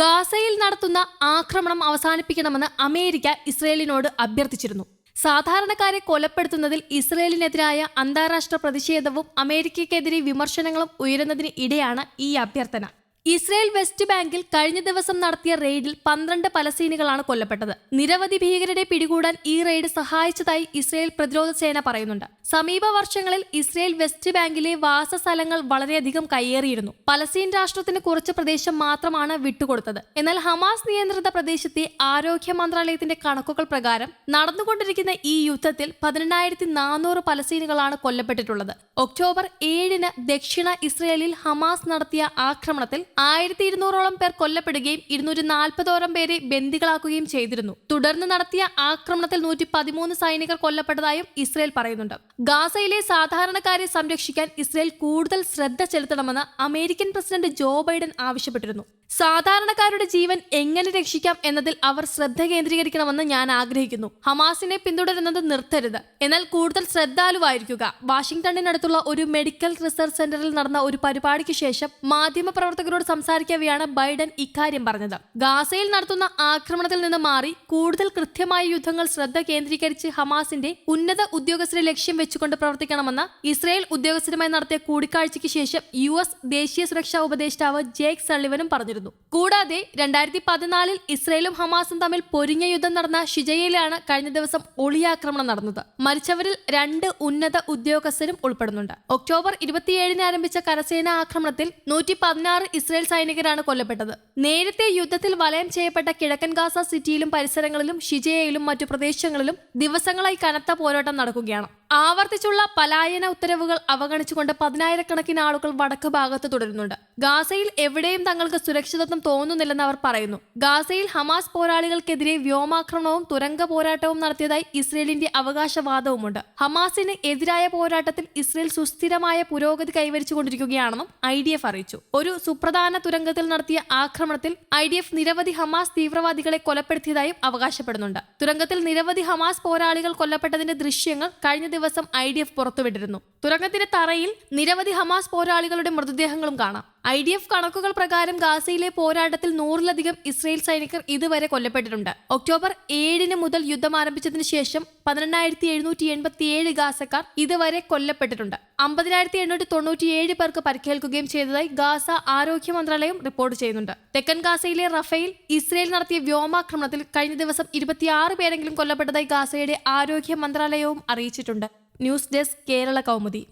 ഗാസയിൽ നടത്തുന്ന ആക്രമണം അവസാനിപ്പിക്കണമെന്ന് അമേരിക്ക ഇസ്രയേലിനോട് അഭ്യർത്ഥിച്ചിരുന്നു. സാധാരണക്കാരെ കൊലപ്പെടുത്തുന്നതിൽ ഇസ്രയേലിനെതിരായ അന്താരാഷ്ട്ര പ്രതിഷേധവും അമേരിക്കയ്ക്കെതിരെ വിമർശനങ്ങളും ഉയരുന്നതിന് ഇടെയാണ് ഈ അഭ്യർത്ഥന. ഇസ്രയേൽ വെസ്റ്റ് ബാങ്കിൽ കഴിഞ്ഞ ദിവസം നടത്തിയ റെയ്ഡിൽ പന്ത്രണ്ട് പലസ്തീനികളാണ് കൊല്ലപ്പെട്ടത്. നിരവധി ഭീകരരെ പിടികൂടാൻ ഈ റെയ്ഡ് സഹായിച്ചതായി ഇസ്രയേൽ പ്രതിരോധ സേന പറയുന്നുണ്ട്. സമീപ വർഷങ്ങളിൽ ഇസ്രയേൽ വെസ്റ്റ് ബാങ്കിലെ വാസസ്ഥലങ്ങൾ വളരെയധികം കയ്യേറിയിരുന്നു. പലസ്തീൻ രാഷ്ട്രത്തിന് കുറച്ച് പ്രദേശം മാത്രമാണ് വിട്ടുകൊടുത്തത്. എന്നാൽ ഹമാസ് നിയന്ത്രിത പ്രദേശത്തെ ആരോഗ്യ മന്ത്രാലയത്തിന്റെ കണക്കുകൾ പ്രകാരം നടന്നുകൊണ്ടിരിക്കുന്ന ഈ യുദ്ധത്തിൽ പതിനെണ്ണായിരത്തി നാനൂറ് പലസ്തീനുകളാണ് കൊല്ലപ്പെട്ടിട്ടുള്ളത്. ഒക്ടോബർ ഏഴിന് ദക്ഷിണ ഇസ്രയേലിൽ ഹമാസ് നടത്തിയ ആക്രമണത്തിൽ ആയിരത്തി ഇരുന്നൂറോളം പേർ കൊല്ലപ്പെടുകയും ഇരുന്നൂറ്റി നാൽപ്പതോളം പേരെ ബന്ദികളാക്കുകയും ചെയ്തിരുന്നു. തുടർന്ന് നടത്തിയ ആക്രമണത്തിൽ നൂറ്റി പതിമൂന്ന് സൈനികർ കൊല്ലപ്പെട്ടതായും ഇസ്രയേൽ പറയുന്നുണ്ട്. ഗാസയിലെ സാധാരണക്കാരെ സംരക്ഷിക്കാൻ ഇസ്രയേൽ കൂടുതൽ ശ്രദ്ധ ചെലുത്തണമെന്ന് അമേരിക്കൻ പ്രസിഡന്റ് ജോ ബൈഡൻ ആവശ്യപ്പെട്ടിരുന്നു. സാധാരണക്കാരുടെ ജീവൻ എങ്ങനെ രക്ഷിക്കാം എന്നതിൽ അവർ ശ്രദ്ധ കേന്ദ്രീകരിക്കണമെന്ന് ഞാൻ ആഗ്രഹിക്കുന്നു. ഹമാസിനെ പിന്തുടരുന്നത് നിർത്തരുത്. എന്നാൽ കൂടുതൽ ശ്രദ്ധാലുവായിരിക്കുക. വാഷിംഗ്ടണിനടുത്തുള്ള ഒരു മെഡിക്കൽ റിസർച്ച് സെന്ററിൽ നടന്ന ഒരു പരിപാടിക്ക് ശേഷം മാധ്യമപ്രവർത്തകരോട് സംസാരിക്കവെയാണ് ബൈഡൻ ഇക്കാര്യം പറഞ്ഞത്. ഗാസയിൽ നടത്തുന്ന ആക്രമണത്തിൽ നിന്ന് മാറി കൂടുതൽ കൃത്യമായ യുദ്ധങ്ങൾ ശ്രദ്ധ കേന്ദ്രീകരിച്ച് ഹമാസിന്റെ ഉന്നത ഉദ്യോഗസ്ഥരെ ലക്ഷ്യം വെച്ചുകൊണ്ട് പ്രവർത്തിക്കണമെന്ന് ഇസ്രായേൽ ഉദ്യോഗസ്ഥരുമായി നടത്തിയ കൂടിക്കാഴ്ചയ്ക്ക് ശേഷം യു ദേശീയ സുരക്ഷാ ഉപദേഷ്ടാവ് ജേക്ക് സള്ളിവനും പറഞ്ഞിരുന്നു. കൂടാതെ രണ്ടായിരത്തി പതിനാലിൽ ഇസ്രയേലും ഹമാസും തമ്മിൽ പൊരിഞ്ഞ യുദ്ധം നടന്ന ഷിജയിലാണ് കഴിഞ്ഞ ദിവസം ഒളിയാക്രമണം നടന്നത്. മരിച്ചവരിൽ രണ്ട് ഉന്നത ഉദ്യോഗസ്ഥരും ഉൾപ്പെടുന്നുണ്ട്. ഒക്ടോബർ ഇരുപത്തിയേഴിന് ആരംഭിച്ച കരസേന ആക്രമണത്തിൽ നൂറ്റി പതിനാറ് ഇസ്രയേൽ സൈനികരാണ് കൊല്ലപ്പെട്ടത്. നേരത്തെ യുദ്ധത്തിൽ വലയം ചെയ്യപ്പെട്ട കിഴക്കൻ ഗാസ സിറ്റിയിലും പരിസരങ്ങളിലും ഷിജയയിലും മറ്റു പ്രദേശങ്ങളിലും ദിവസങ്ങളായി കനത്ത പോരാട്ടം നടക്കുകയാണ്. ആവർത്തിച്ചുള്ള പലായന ഉത്തരവുകൾ അവഗണിച്ചുകൊണ്ട് പതിനായിരക്കണക്കിന് ആളുകൾ വടക്ക് ഭാഗത്ത് തുടരുന്നുണ്ട്. ഗാസയിൽ എവിടെയും തങ്ങൾക്ക് സുരക്ഷിതത്വം തോന്നുന്നില്ലെന്ന് അവർ പറയുന്നു. ഗാസയിൽ ഹമാസ് പോരാളികൾക്കെതിരെ വ്യോമാക്രമണവും തുരങ്ക പോരാട്ടവും നടത്തിയതായി ഇസ്രയേലിന്റെ അവകാശവാദവുമുണ്ട്. ഹമാസിന് എതിരായ പോരാട്ടത്തിൽ ഇസ്രയേൽ സുസ്ഥിരമായ പുരോഗതി കൈവരിച്ചുകൊണ്ടിരിക്കുകയാണെന്നും ഐ ഡി എഫ് അറിയിച്ചു. ഒരു സുപ്രധാന തുരങ്കത്തിൽ നടത്തിയ ആക്രമണത്തിൽ ഐ ഡി എഫ് നിരവധി ഹമാസ് തീവ്രവാദികളെ കൊലപ്പെടുത്തിയതായും അവകാശപ്പെടുന്നുണ്ട്. തുരങ്കത്തിൽ നിരവധി ഹമാസ് പോരാളികൾ കൊല്ലപ്പെട്ടതിന്റെ ദൃശ്യങ്ങൾ കഴിഞ്ഞ ദിവസം ഐ ഡി എഫ് പുറത്തുവിട്ടിരുന്നു. തുരങ്കത്തിന്റെ തറയിൽ നിരവധി ഹമാസ് പോരാളികളുടെ മൃതദേഹങ്ങളും കാണാം. ഐ ഡി എഫ് കണക്കുകൾ പ്രകാരം ഗാസയിലെ പോരാട്ടത്തിൽ നൂറിലധികം ഇസ്രയേൽ സൈനികർ ഇതുവരെ കൊല്ലപ്പെട്ടിട്ടുണ്ട്. ഒക്ടോബർ ഏഴിന് മുതൽ യുദ്ധം ആരംഭിച്ചതിനു ശേഷം പന്ത്രണ്ടായിരത്തി എഴുന്നൂറ്റി എൺപത്തിയേഴ് ഗാസക്കാർ ഇതുവരെ കൊല്ലപ്പെട്ടിട്ടുണ്ട്. അമ്പതിനായിരത്തി എണ്ണൂറ്റി തൊണ്ണൂറ്റിയേഴ് പേർക്ക് പരിക്കേൽക്കുകയും ചെയ്തതായി ഗാസ ആരോഗ്യ മന്ത്രാലയം റിപ്പോർട്ട് ചെയ്യുന്നുണ്ട്. തെക്കൻ ഗാസയിലെ റഫേൽ ഇസ്രയേൽ നടത്തിയ വ്യോമാക്രമണത്തിൽ കഴിഞ്ഞ ദിവസം ഇരുപത്തിയാറ് പേരെങ്കിലും കൊല്ലപ്പെട്ടതായി ഗാസയുടെ ആരോഗ്യ മന്ത്രാലയവും അറിയിച്ചിട്ടുണ്ട്. News desk Kerala Kaumudi.